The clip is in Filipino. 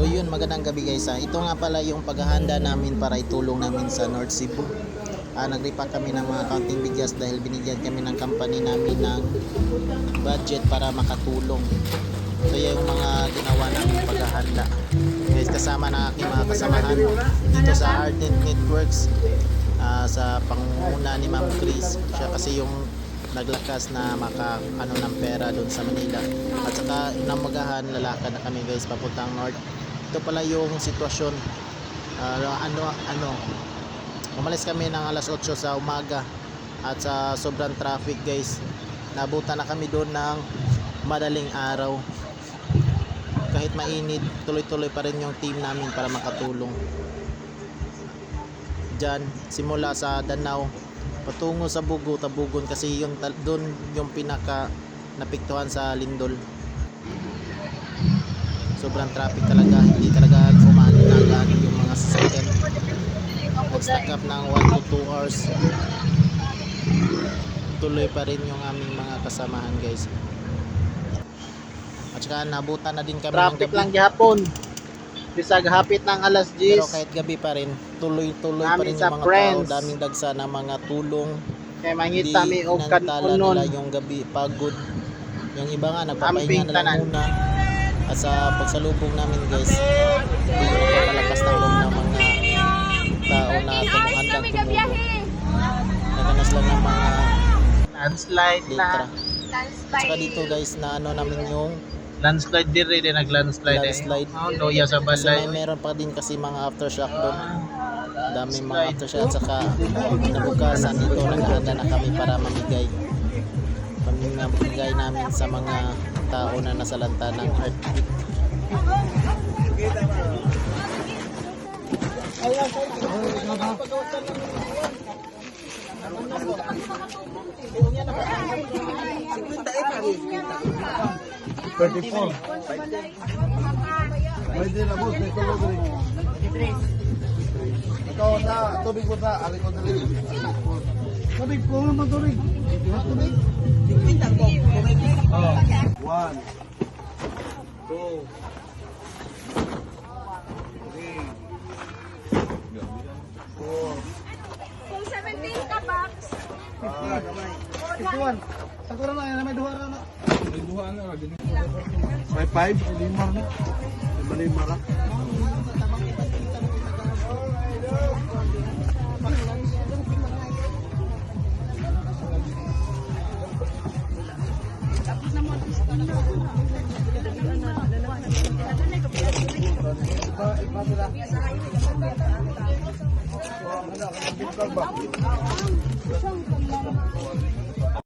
O yun, magandang gabi guys ha. Ito nga pala yung paghahanda namin para itulong namin sa North Cebu. Ah, nagripa kami ng mga counting bigas dahil binigyan kami ng company namin ng budget para makatulong. So yung mga ginawa namin paghahanda. Guys, kasama ng aking mga kasamahan dito sa Ardent Networks ah, sa pangunguna ni Ma'am Chris. Siya kasi yung naglakas na maka ano ng pera doon sa Manila. At saka inamagahan lalakad na kami guys papuntang north. Ito pala yung sitwasyon. Ah, ano ano Umalis kami ng alas 8 sa umaga at sa sobrang traffic guys. Nabutan na kami doon ng madaling araw. Kahit mainit, tuloy-tuloy pa rin yung team namin para makatulong. Diyan, simula sa Danau, patungo sa Bugo, Tabugon kasi yung doon yung pinaka napiktuhan sa Lindol. Sobrang traffic talaga, hindi talaga kumano na agad yung mga sasakyan. Nag-stack up ng 1 to 2 hours. Tuloy pa rin yung aming mga kasamahan guys. At saka nabutan na din kami ng Traffic gabi. lang gihapon. Bisag hapit ng alas 10. Pero kahit gabi pa rin, tuloy-tuloy pa Namin rin sa yung mga friends. tao. Daming dagsa ng mga tulong. Kay mangita mi og kanunon. yung gabi, pagod. Yung iba nga, nagpapahinga na lang muna. At sa pagsalubong namin guys, hindi yung nagpapalakas ng loob ng mga tao na tumuhandang tumulong. Naganas lang ng mga Landslide na. litra. Saka dito guys na ano namin yung Landslide dire din nag-landslide. Landslide. Eh. Oh, loya sa kasi may balay. meron pa din kasi mga aftershock doon. Daming mga aftershock at saka nabukasan dito naghahanda na kami para mamigay. Pamimigay namin sa mga tao na nasalanta ng earthquake. Pwede na boss, may tulog rin. Ito sa tubig po sa ari ko dali. Tubig po naman tubig. Tubig. Oh. One. Two. Three. Four. Kung 17 ka box, Ah, kamay. Ikuan. Sakura na yan, may duha na na. May duha na. May five, lima na. Lima lima Terima kasih.